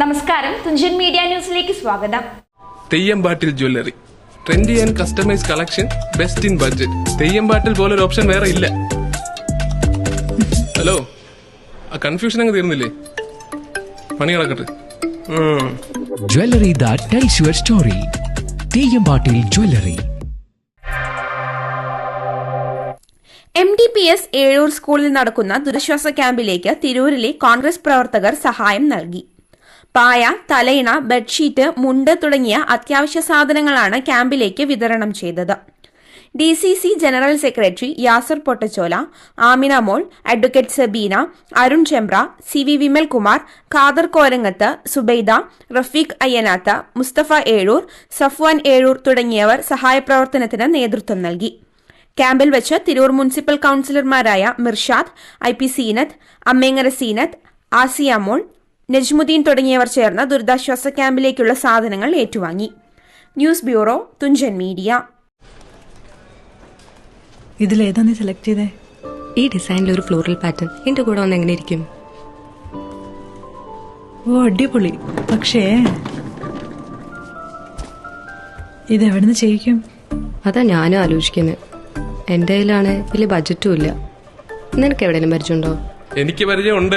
നമസ്കാരം. തുഞ്ചൻ മീഡിയ ന്യൂസിലേക്ക് സ്വാഗതം. Theyyampattil jewellery. Trendy and customise collection best in budget Theyyampattil പോലൊരു ഓപ്ഷൻ വേറെ ഇല്ല. ഹലോ? ആ കൺഫ്യൂഷൻ അങ്ങ് തീർന്നില്ലേ? പണി കിടക്കട്ടെ jewellery that tells your story. Theyyampattil jewellery. M D P S Ezhur സ്കൂളിൽ നടക്കുന്ന ദുരിശ്വാസ ക്യാമ്പിലേക്ക് തിരൂരിലെ കോൺഗ്രസ് പ്രവർത്തകർ സഹായം നൽകി. പായ തലയിണ ബെഡ്ഷീറ്റ് മുണ്ട് തുടങ്ങിയ അത്യാവശ്യ സാധനങ്ങളാണ് ക്യാമ്പിലേക്ക് വിതരണം ചെയ്തത്. D C C general secretary Yasar Pottachola Amina Mol advocate Sabeena Arun Chembra C V Vimalkumar Khader Korangath Subaida Rafeeq Ayyanath Mustafa Ezhur Safwan Ezhur തുടങ്ങിയവർ സഹായപ്രവർത്തനത്തിന് നേതൃത്വം നൽകി. ക്യാമ്പിൽ വെച്ച് തിരൂർ മുനിസിപ്പൽ കൌൺസിലർമാരായ മിർഷാദ് ഐ പി സീനത്ത് അമ്മേങ്ങര സീനത്ത് ആസിയാമോൾ നജ്മുദ്ദീൻ തുടങ്ങിയവർ ചേർന്ന് ദുരിതാശ്വാസ ക്യാമ്പിലേക്കുള്ള സാധനങ്ങൾ ഏറ്റുവാങ്ങി. News bureau Thunchan media. ഇതിലേതാ നീ സെലക്ട് ചെയ്തേ? ഈ ഡിസൈനിൽ ഒരു ഫ്ലോറൽ പാറ്റേൺ എന്റെ കൂടെ വന്ന് എങ്ങനെ ഇരിക്കും? ഓ അടിപൊളി. പക്ഷേ ഇത് എവിടുന്ന് ചെയ്യിക്കും? അതാ ഞാനും ആലോചിക്കുന്നത് എന്റെ കയ്യിലാണ് വലിയ ബജറ്റും ഇല്ല. നിനക്ക് എവിടെയെങ്കിലും പരിചയമുണ്ടോ? എനിക്ക് പരിചയമുണ്ട്.